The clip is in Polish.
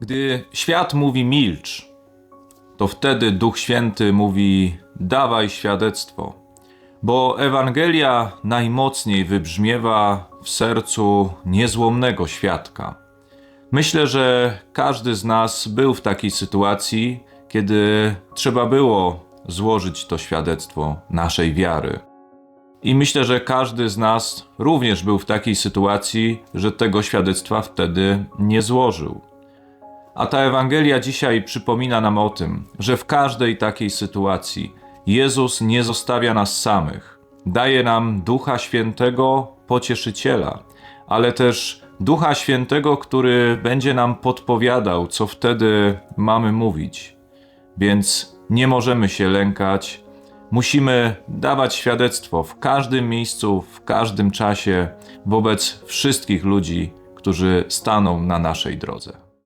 Gdy świat mówi milcz, to wtedy Duch Święty mówi dawaj świadectwo, bo Ewangelia najmocniej wybrzmiewa w sercu niezłomnego świadka. Myślę, że każdy z nas był w takiej sytuacji, kiedy trzeba było złożyć to świadectwo naszej wiary. I myślę, że każdy z nas również był w takiej sytuacji, że tego świadectwa wtedy nie złożył. A ta Ewangelia dzisiaj przypomina nam o tym, że w każdej takiej sytuacji Jezus nie zostawia nas samych. Daje nam Ducha Świętego, pocieszyciela, ale też Ducha Świętego, który będzie nam podpowiadał, co wtedy mamy mówić. Więc nie możemy się lękać. Musimy dawać świadectwo w każdym miejscu, w każdym czasie wobec wszystkich ludzi, którzy staną na naszej drodze.